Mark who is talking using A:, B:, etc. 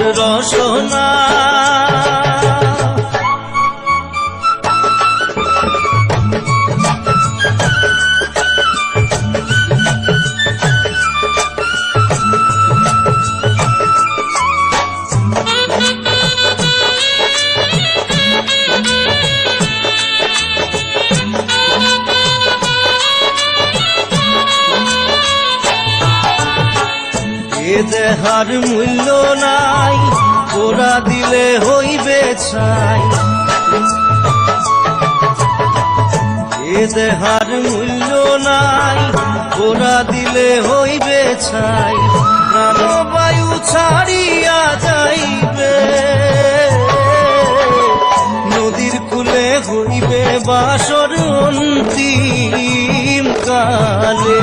A: রসনা। এ দেহার মূল্য নাই, ওরা দিলে হইবে ছাই। এ দেহার মূল্য নাই, ওরা দিলে হইবে ছাই। প্রাণবায়ু ছাড়িয়া যাইবে, নদীর কূলে হইবে বাসর অন্তিম কালে।